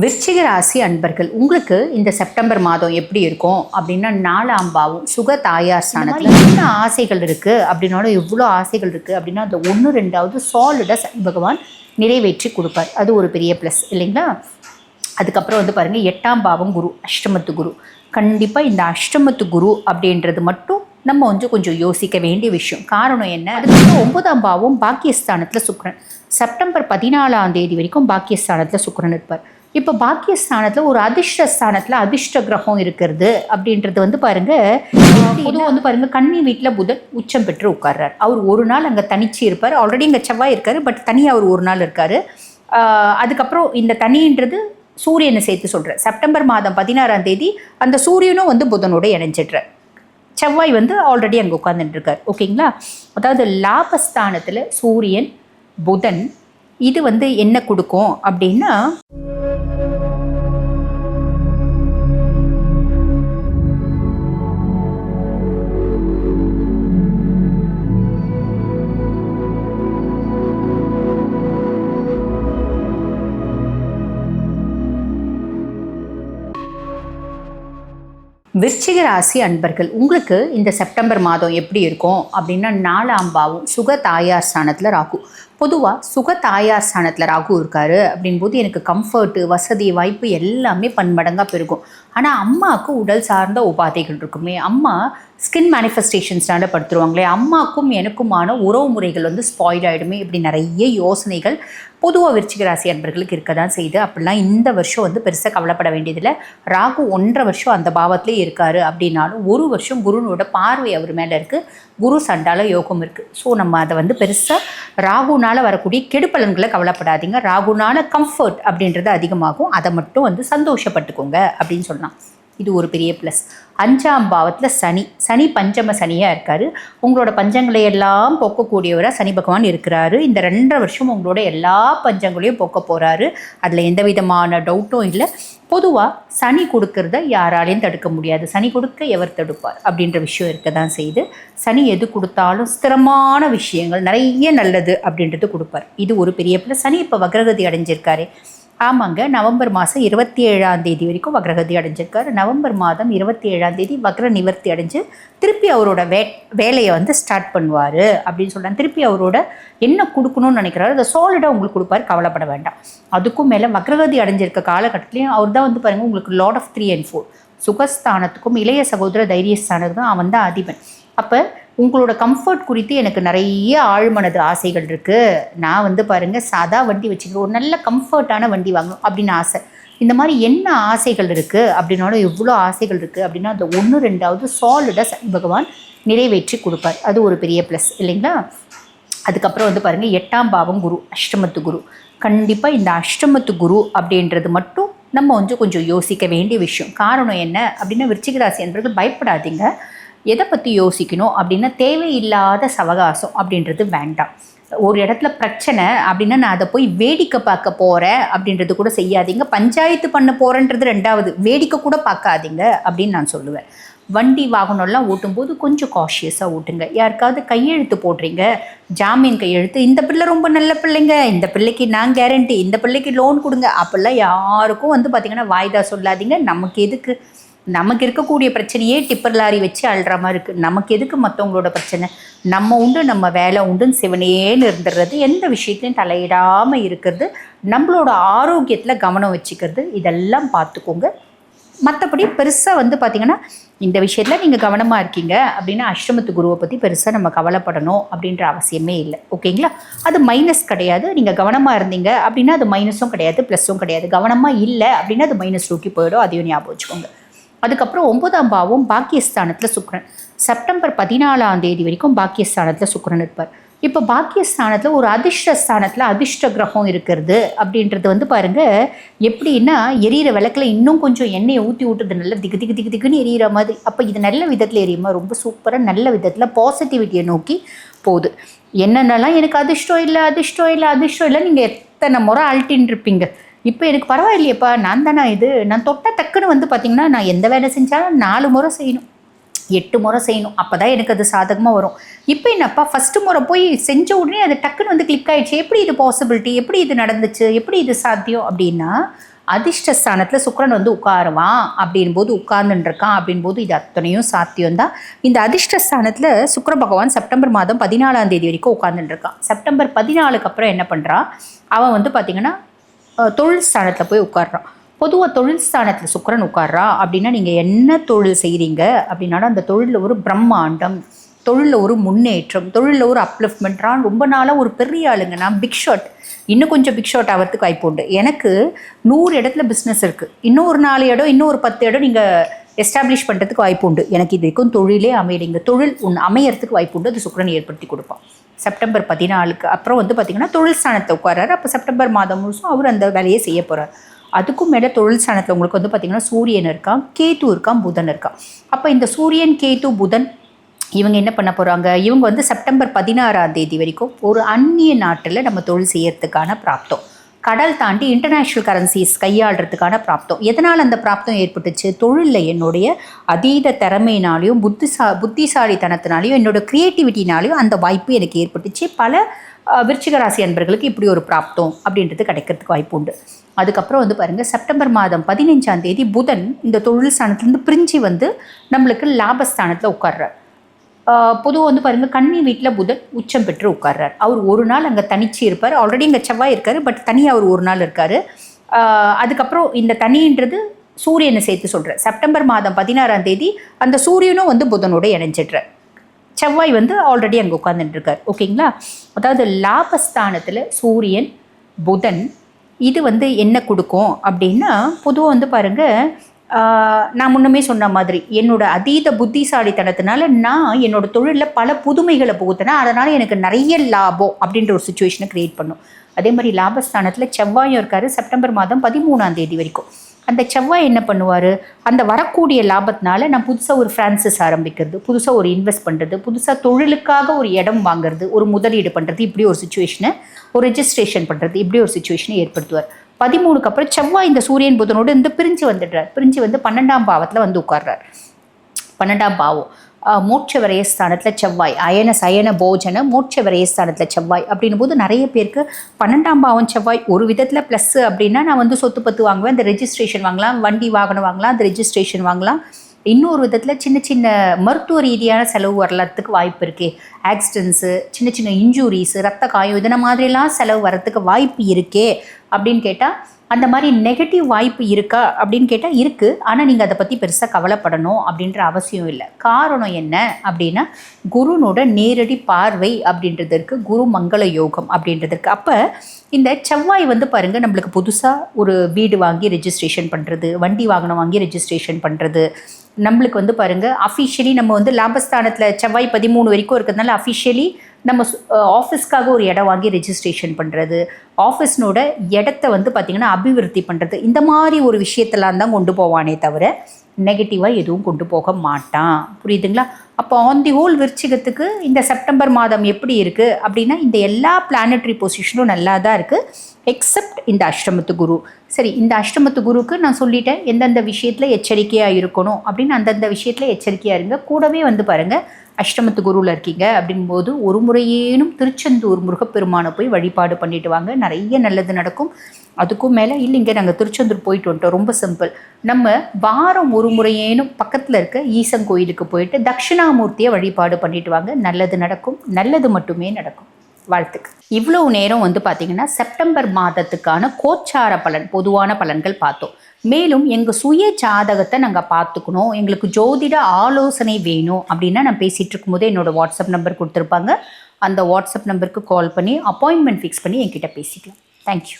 விருச்சிக ராசி அன்பர்கள் உங்களுக்கு இந்த செப்டம்பர் மாதம் எப்படி இருக்கும்? அப்படின்னா நாலாம் பாவம் சுக தாயார் ஸ்தானத்தில் என்ன ஆசைகள் இருக்குது அப்படின்னாலும் எவ்வளோ ஆசைகள் இருக்குது அப்படின்னா அந்த ஒன்று ரெண்டாவது சாலிடாக சனி பகவான் நிறைவேற்றி கொடுப்பார். அது ஒரு பெரிய ப்ளஸ் இல்லைங்களா? அதுக்கப்புறம் வந்து பாருங்கள் எட்டாம் பாவம் குரு அஷ்டமத்து குரு. கண்டிப்பாக இந்த அஷ்டமத்து குரு அப்படின்றது மட்டும் நம்ம வந்து கொஞ்சம் யோசிக்க வேண்டிய விஷயம். காரணம் என்ன? அதுக்கப்புறம் ஒன்பதாம் பாவம் பாக்கியஸ்தானத்தில் சுக்கிரன். செப்டம்பர் பதினாலாம் தேதி வரைக்கும் பாக்கியஸ்தானத்தில் சுக்கிரன் இருப்பார். இப்போ பாக்கியஸ்தானத்தில் ஒரு அதிர்ஷ்ட ஸ்தானத்தில் அதிர்ஷ்ட கிரகம் இருக்கிறது அப்படின்றது வந்து பாருங்க பொதுவாக வந்து பாருங்க கன்னி வீட்டில் புதன் உச்சம் பெற்று உட்கார்றார். அவர் ஒரு நாள் அங்கே தனிச்சு இருப்பார். ஆல்ரெடி இங்கே செவ்வாய் இருக்காரு பட் தனியாக அவர் ஒரு நாள் இருக்காரு. அதுக்கப்புறம் இந்த தனின்றது சூரியனை சேர்த்து சொல்கிறேன் செப்டம்பர் மாதம் பதினாறாம் தேதி அந்த சூரியனும் வந்து புதனோட இணைஞ்சிடுறார். செவ்வாய் வந்து ஆல்ரெடி அங்கே உட்காந்துட்டு இருக்கார். ஓகேங்களா அதாவது லாபஸ்தானத்தில் சூரியன் புதன் இது வந்து என்ன கொடுக்கும் அப்படின்னா விருச்சிக ராசி அன்பர்கள் உங்களுக்கு இந்த செப்டம்பர் மாதம் எப்படி இருக்கும்? அப்படின்னா நாலாம் பாவம் சுக தாயார் ஸ்தானத்தில் ராகு. பொதுவாக சுக தாயார் ஸ்தானத்தில் ராகு இருக்காரு அப்படின்போது எனக்கு கம்ஃபர்ட்டு வசதி வாய்ப்பு எல்லாமே பன்மடங்காக பெருகும். ஆனால் அம்மாவுக்கு உடல் சார்ந்த உபாதைகள் இருக்குமே அம்மா ஸ்கின் மேனிஃபெஸ்டேஷன்ஸ்னால படுத்துருவாங்களே அம்மாக்கும் எனக்குமான உறவு முறைகள் வந்து ஸ்பாயில் ஆகிடுமே இப்படி நிறைய யோசனைகள் பொதுவாக விருச்சிக ராசி அன்பர்களுக்கு இருக்க தான் செய்யுது. அப்படிலாம் இந்த வருஷம் வந்து பெருசாக கவலைப்பட வேண்டியதில்லை. ராகு ஒன்றரை வருஷம் அந்த பாவத்திலே இருக்காரு அப்படின்னாலும் ஒரு வருஷம் குருனோட பார்வை அவர் மேலே இருக்குது குரு சண்டால யோகம் இருக்குது ஸோ நம்ம அதை வந்து பெருசாக ராகுனால் வரக்கூடிய கெடுப்பலன்களை கவலைப்படாதீங்க. ராகுனால கம்ஃபர்ட் அப்படின்றது அதிகமாகும். அதை மட்டும் வந்து சந்தோஷப்பட்டுக்கோங்க அப்படின்னு சொல்லலாம். இது ஒரு பெரிய ப்ளஸ் அஞ்சாம் பாவத்தில் சனி. சனி பஞ்சம சனியாக இருக்காரு. உங்களோட பஞ்சங்களை எல்லாம் போக்கக்கூடியவராக சனி பகவான் இருக்கிறாரு. இந்த ரெண்டரை வருஷம் உங்களோட எல்லா பஞ்சங்களையும் போக்க போகிறாரு அதில் எந்த விதமான டவுட்டும் இல்லை. பொதுவாக சனி கொடுக்கறத யாராலையும் தடுக்க முடியாது. சனி கொடுக்க எவர் தடுப்பார்? அப்படின்ற விஷயம் இருக்க தான் செய்து சனி எது கொடுத்தாலும் ஸ்திரமான விஷயங்கள் நிறைய நல்லது அப்படின்றது கொடுப்பார். இது ஒரு பெரிய பிள்ளை. சனி இப்போ வக்ரகதி அடைஞ்சிருக்காரு. ஆமாங்க நவம்பர் மாதம் இருபத்தி ஏழாம் தேதி வரைக்கும் வக்ரகதி அடைஞ்சிருக்காரு. நவம்பர் மாதம் இருபத்தி ஏழாம் தேதி வக்ர நிவர்த்தி அடைஞ்சு திருப்பி அவரோட வே வேலையை வந்து ஸ்டார்ட் பண்ணுவார் அப்படின்னு சொல்கிறாங்க திருப்பி அவரோட என்ன கொடுக்கணும்னு நினைக்கிறாரு அதை சாலிடாக உங்களுக்கு கொடுப்பாரு கவலைப்பட வேண்டாம். அதுக்கும் மேலே வக்ரகதி அடைஞ்சிருக்க காலகட்டத்துலேயும் அவர் தான் வந்து பாருங்கள் உங்களுக்கு lord of three and four சுகஸ்தானத்துக்கும் இளைய சகோதர தைரியஸ்தானத்துக்கும் அவன் தான் அதிபன். அப்போ உங்களோட கம்ஃபர்ட் குறித்து எனக்கு நிறைய ஆழ்மனது ஆசைகள் இருக்குது நான் வந்து பாருங்கள் சாதா வண்டி வச்சுக்கிறேன் ஒரு நல்ல கம்ஃபர்ட்டான வண்டி வாங்கணும் அப்படின்னு ஆசை. இந்த மாதிரி என்ன ஆசைகள் இருக்குது அப்படின்னாலும் எவ்வளோ ஆசைகள் இருக்குது அப்படின்னா அந்த ஒன்று ரெண்டாவது சாலிடாக சனி பகவான் நிறைவேற்றி கொடுப்பார். அது ஒரு பெரிய ப்ளஸ் இல்லைங்களா? அதுக்கப்புறம் வந்து பாருங்கள் எட்டாம் பாவம் குரு அஷ்டமத்து குரு. கண்டிப்பாக இந்த அஷ்டமத்து குரு அப்படின்றது மட்டும் நம்ம வந்து கொஞ்சம் யோசிக்க வேண்டிய விஷயம். காரணம் என்ன? அப்படின்னா விருச்சிகராசி என்பது பயப்படாதீங்க. எதை பற்றி யோசிக்கணும்? அப்படின்னா தேவையில்லாத சவகாசம் அப்படின்றது வேண்டாம். ஒரு இடத்துல பிரச்சனை அப்படின்னா நான் அதை போய் வேடிக்கை பார்க்க போகிறேன் அப்படின்றது கூட செய்யாதீங்க. பஞ்சாயத்து பண்ண போகிறேன்றது ரெண்டாவது. வேடிக்கை கூட பார்க்காதீங்க அப்படின்னு நான் சொல்லுவேன். வண்டி வாகனம்லாம் ஓட்டும்போது கொஞ்சம் காஷியஸாக ஓட்டுங்க. யாருக்காவது கையெழுத்து போடுறீங்க. ஜாமீன் கையெழுத்து. இந்த பிள்ளை ரொம்ப நல்ல பிள்ளைங்க. இந்த பிள்ளைக்கு நான் கேரண்டி இந்த பிள்ளைக்கு லோன் கொடுங்க. அப்போல்லாம் யாருக்கும் வந்து பார்த்திங்கன்னா வாய்தா சொல்லாதீங்க. நமக்கு எதுக்கு? நமக்கு இருக்கக்கூடிய பிரச்சனையே டிப்பர் லாரி வச்சு அழுற மாதிரி இருக்குது நமக்கு எதுக்கு மற்றவங்களோட பிரச்சனை? நம்ம உண்டு நம்ம வேலை உண்டுன்னு சிவனேன்னு இருந்துடுறது எந்த விஷயத்தையும் தலையிடாமல் இருக்கிறது. நம்மளோட ஆரோக்கியத்தில் கவனம் வச்சுக்கிறது. இதெல்லாம் பார்த்துக்கோங்க. மற்றபடி பெருசாக வந்து பார்த்திங்கன்னா இந்த விஷயத்தில் நீங்கள் கவனமாக இருக்கீங்க அப்படின்னா அஷ்டமத்து குருவை பற்றி பெருசாக நம்ம கவலைப்படணும் அப்படின்ற அவசியமே இல்லை. ஓகேங்களா? அது மைனஸ் கிடையாது. நீங்கள் கவனமாக இருந்தீங்க அப்படின்னா அது மைனஸும் கிடையாது ப்ளஸ்ஸும் கிடையாது. கவனமாக இல்லை அப்படின்னா அது மைனஸ் நோக்கி போயிடும். அதையும் ஞாபகம் வச்சுக்கோங்க. அதுக்கப்புறம் ஒன்பதாம் பாவம் பாக்கியஸ்தானத்தில் சுக்கரன். செப்டம்பர் பதினாலாம் தேதி வரைக்கும் பாக்கியஸ்தானத்தில் சுக்கரன் இருப்பார். இப்போ பாக்கியஸ்தானத்தில் ஒரு அதிர்ஷ்ட ஸ்தானத்தில் அதிர்ஷ்ட கிரகம் இருக்கிறது அப்படின்றது வந்து பாருங்கள் எப்படின்னா எரியிற விளக்கில் இன்னும் கொஞ்சம் எண்ணெயை ஊற்றி விட்டுறது நல்ல திக்கு திக்கு திக்கு திக்குன்னு எரியிற மாதிரி. அப்போ இது நல்ல விதத்தில் எரியுமா? ரொம்ப சூப்பராக நல்ல விதத்தில் பாசிட்டிவிட்டியை நோக்கி போகுது. என்னென்னலாம் எனக்கு அதிர்ஷ்டம் இல்லை அதிர்ஷ்டம் இல்லை அதிர்ஷ்டம் இல்லை நீங்கள் எத்தனை முறை அழட்டின்னு இருப்பீங்க இப்போ எனக்கு பரவாயில்லையப்பா நான் தானே இது? நான் தொட்ட டக்குன்னு வந்து பார்த்தீங்கன்னா நான் எந்த வேலை செஞ்சாலும் நாலு முறை செய்யணும். எட்டு முறை செய்யணும். அப்போ தான் எனக்கு அது சாதகமாக வரும். இப்போ என்னப்பா ஃபஸ்ட்டு முறை போய் செஞ்ச உடனே அது டக்குன்னு வந்து கிளிக் ஆகிடுச்சு எப்படி இது பாசிபிலிட்டி எப்படி இது நடந்துச்சு? எப்படி இது சாத்தியம்? அப்படின்னா அதிர்ஷ்டஸ்தானத்தில் சுக்கரன் வந்து உட்காருவான். அப்படின் போது உட்கார்ந்துருக்கான் அப்படின் போது இது அத்தனையும் சாத்தியம் தான் இந்த அதிர்ஷ்டஸ்தானத்தில் சுக்கர பகவான் செப்டம்பர் மாதம் பதினாலாம் தேதி வரைக்கும் உட்கார்ந்துட்டுருக்கான் செப்டம்பர் பதினாலுக்கு அப்புறம் என்ன பண்ணுறான் அவன் வந்து பார்த்திங்கன்னா தொழில் ஸ்தானத்தில் போய் உட்கார்றான். பொதுவாக தொழில் ஸ்தானத்தில் சுக்கிரன் உட்கார்றா. அப்படின்னா நீங்கள் என்ன தொழில் செய்கிறீங்க அப்படின்னாலும் அந்த தொழிலில் ஒரு பிரம்மாண்டம் தொழிலில் ஒரு முன்னேற்றம் தொழிலில் ஒரு அப்லிஃப்ட்மெண்ட்றான் ரொம்ப நாளாக ஒரு பெரிய ஆளுங்க. நான் பிக் ஷாட் இன்னும் கொஞ்சம் பிக் ஷாட் ஆகிறதுக்கு வாய்ப்பு உண்டு. எனக்கு நூறு இடத்துல பிஸ்னஸ் இருக்குது இன்னும் ஒரு நாலு இடம் இன்னும் ஒரு பத்து இடம் நீங்கள் எஸ்டாப்ளிஷ் பண்ணுறதுக்கு வாய்ப்பு உண்டு. எனக்கு இது வரைக்கும் தொழிலே அமையலைங்க தொழில் ஒன்று அமையறதுக்கு வாய்ப்பு உண்டு. அது சுக்கரன் ஏற்படுத்தி கொடுப்பான். செப்டம்பர் பதினாலுக்கு அப்புறம் வந்து பார்த்திங்கன்னா தொழில் ஸ்தானத்தை உட்காராரு அப்போ செப்டம்பர் மாதம் முழுசும் அவர் அந்த வேலையை செய்ய போகிறார் அதுக்கும் மேலே தொழில் ஸ்தானத்தில் உங்களுக்கு வந்து பார்த்திங்கன்னா சூரியன் இருக்கான் கேது இருக்கான் புதன் இருக்கான் அப்போ இந்த சூரியன் கேது புதன் இவங்க என்ன பண்ண போகிறாங்க இவங்க வந்து செப்டம்பர் பதினாறாம் தேதி வரைக்கும் ஒரு அந்நிய நாட்டில் நம்ம தொழில் செய்யறதுக்கான பிராப்தம். கடல் தாண்டி இன்டர்நேஷ்னல் கரன்சிஸ் கையாளுறதுக்கான பிராப்தம். எதனால் அந்த பிராப்தம் ஏற்பட்டுச்சு? தொழிலில் என்னுடைய அதீத திறமையினாலையும் புத்திசா புத்திசாலித்தனத்தினாலையும் என்னோடய க்ரியேட்டிவிட்டினாலையும் அந்த வாய்ப்பு எனக்கு ஏற்பட்டுச்சு. பல விருச்சிகராசி அன்பர்களுக்கு இப்படி ஒரு பிராப்தம் அப்படின்றது கிடைக்கிறதுக்கு வாய்ப்பு உண்டு. அதுக்கப்புறம் வந்து பாருங்கள் செப்டம்பர் மாதம் பதினஞ்சாம் தேதி புதன் இந்த தொழில் ஸ்தானத்துலேருந்து பிரிஞ்சு வந்து நம்மளுக்கு லாபஸ்தானத்தில் உட்கார்றார். பொதுவாக வந்து பாருங்கள் கன்னி வீட்டில் புதன் உச்சம் பெற்று உட்கார்றார். அவர் ஒரு நாள் அங்கே தனிச்சு இருப்பார். ஆல்ரெடி இங்கே செவ்வாய் இருக்கார் பட் தனியாக அவர் ஒரு நாள் இருக்கார். அதுக்கப்புறம் இந்த தனின்றது சூரியனை சேர்த்து சொல்கிறேன் செப்டம்பர் மாதம் பதினாறாம் தேதி அந்த சூரியனும் வந்து புதனோட இணைஞ்சிடுறார். செவ்வாய் வந்து ஆல்ரெடி அங்கே உட்காந்துட்டுருக்கார் ஓகேங்களா அதாவது லாபஸ்தானத்தில் சூரியன் புதன் இது வந்து என்ன கொடுக்கும் அப்படின்னா பொதுவாக வந்து பாருங்கள் நான் முன்னமே சொன்ன மாதிரி என்னோட அதீத புத்திசாலித்தனத்தினால நான் என்னோட தொழிலில் பல புதுமைகளை புகுத்தினேன். அதனால் எனக்கு நிறைய லாபம் அப்படின்ற ஒரு சுச்சுவேஷனை க்ரியேட் பண்ணும். அதே மாதிரி லாபஸ்தானத்தில் செவ்வாயும் இருக்கார். செப்டம்பர் மாதம் பதிமூணாம் தேதி வரைக்கும். அந்த செவ்வாய் என்ன பண்ணுவார்? அந்த வரக்கூடிய லாபத்தினால நான் புதுசாக ஒரு ஃப்ரான்சஸ் ஆரம்பிக்கிறது புதுசாக ஒரு இன்வெஸ்ட் பண்ணுறது புதுசாக தொழிலுக்காக ஒரு இடம் வாங்குறது ஒரு முதலீடு பண்ணுறது இப்படி ஒரு சுச்சுவேஷனை ஒரு ரெஜிஸ்ட்ரேஷன் பண்ணுறது இப்படி ஒரு சுச்சுவேஷனை ஏற்படுத்துவார். பதிமூணுக்கு அப்புறம் செவ்வாய் இந்த சூரியன் புதனோடு இந்த பிரிஞ்சு வந்துடுறார். பிரிஞ்சு வந்து பன்னெண்டாம் பாவத்தில் வந்து உட்கார்றார். பன்னெண்டாம் பாவம். மோட்ச விரயஸ்தானத்தில் செவ்வாய். அயன சயன போஜன மோட்ச விரயஸ்தானத்தில் செவ்வாய் அப்படின்னும் போது நிறைய பேருக்கு பன்னெண்டாம் பாவம் செவ்வாய் ஒரு விதத்தில் ப்ளஸ்ஸு அப்படின்னா நான் வந்து சொத்து பத்து வாங்குவேன் அந்த ரெஜிஸ்ட்ரேஷன் வாங்கலாம் வண்டி வாகனம் வாங்கலாம் அந்த ரெஜிஸ்ட்ரேஷன் வாங்கலாம். இன்னொரு விதத்தில் சின்ன சின்ன மருத்துவ ரீதியான செலவு வரலத்துக்கு வாய்ப்பு இருக்கே. ஆக்சிடென்ட்ஸு சின்ன சின்ன இன்ஜூரிஸு ரத்த காயம் இதன மாதிரிலாம் செலவு வரத்துக்கு வாய்ப்பு இருக்கே. அப்படின்னு கேட்டால் அந்த மாதிரி நெகட்டிவ் வாய்ப்பு இருக்கா அப்படின்னு கேட்டால் இருக்குது ஆனால் நீங்கள் அதை பற்றி பெருசாக கவலைப்படணும் அப்படின்ற அவசியம் இல்லை. காரணம் என்ன அப்படின்னா குருனோட நேரடி பார்வை அப்படின்றதற்கு குரு மங்கள யோகம் அப்படின்றதற்கு அப்போ இந்த செவ்வாய் வந்து பாருங்கள் நம்மளுக்கு புதுசாக ஒரு வீடு வாங்கி ரெஜிஸ்ட்ரேஷன் பண்ணுறது வண்டி வாகனம் வாங்கி ரெஜிஸ்ட்ரேஷன் பண்ணுறது நம்மளுக்கு வந்து பாருங்கள் அஃபிஷியலி நம்ம வந்து லாபஸ்தானத்தில் செவ்வாய் பதிமூணு வரைக்கும் இருக்கிறதுனால அஃபிஷியலி நம்ம ஆஃபீஸ்க்காக ஒரு இடம் வாங்கி ரெஜிஸ்ட்ரேஷன் பண்ணுறது ஆஃபீஸ்னோட இடத்த வந்து பார்த்திங்கன்னா அபிவிருத்தி பண்ணுறது இந்த மாதிரி ஒரு விஷயத்தெல்லாம் தான் கொண்டு போவானே தவிர நெகட்டிவாக எதுவும் கொண்டு போக மாட்டான். புரியுதுங்களா? அப்போ ஆன் தி ஹோல் விருச்சிகத்துக்கு இந்த செப்டம்பர் மாதம் எப்படி இருக்குது அப்படின்னா இந்த எல்லா பிளானட்ரி பொசிஷனும் நல்லா தான் இருக்குது எக்ஸப்ட் இந்த அஷ்டமத்து குரு. சரி இந்த அஷ்டமத்து குருக்கு நான் சொல்லிட்டேன் எந்தெந்த விஷயத்தில் எச்சரிக்கையாக இருக்கணும் அப்படின்னு அந்தந்த விஷயத்தில் எச்சரிக்கையாக இருங்க. கூடவே வந்து பாருங்கள் அஷ்டமத்து குருவில் இருக்கீங்க அப்படின்போது ஒரு முறையேனும் திருச்செந்தூர் முருகப்பெருமானை போய் வழிபாடு பண்ணிட்டு வாங்க. நிறைய நல்லது நடக்கும். அதுக்கும் மேலே இல்லைங்க நாங்கள் திருச்செந்தூர் போயிட்டு வந்துட்டோம் ரொம்ப சிம்பிள் நம்ம வாரம் ஒரு முறையேனும் பக்கத்தில் இருக்க ஈசன் கோயிலுக்கு போயிட்டு தட்சிணாமூர்த்தியை வழிபாடு பண்ணிட்டு வாங்க. நல்லது நடக்கும். நல்லது மட்டுமே நடக்கும். வாழ்த்துக்கு இவ்வளவு நேரம் வந்து பார்த்தீங்கன்னா செப்டம்பர் மாதத்துக்கான கோச்சார பலன் பொதுவான பலன்கள் பார்த்தோம். மேலும் எங்கள் சுய ஜாதகத்தை நாங்கள் பார்த்துக்கணும் எங்களுக்கு ஜோதிட ஆலோசனை வேணும் அப்படின்னா நான் பேசிகிட்டு இருக்கும்போது என்னோடய வாட்ஸ்அப் நம்பர் கொடுத்துருப்பாங்க. அந்த வாட்ஸ்அப் நம்பருக்கு கால் பண்ணி அப்பாயின்மெண்ட் ஃபிக்ஸ் பண்ணி என்கிட்ட பேசிக்கலாம். தேங்க்யூ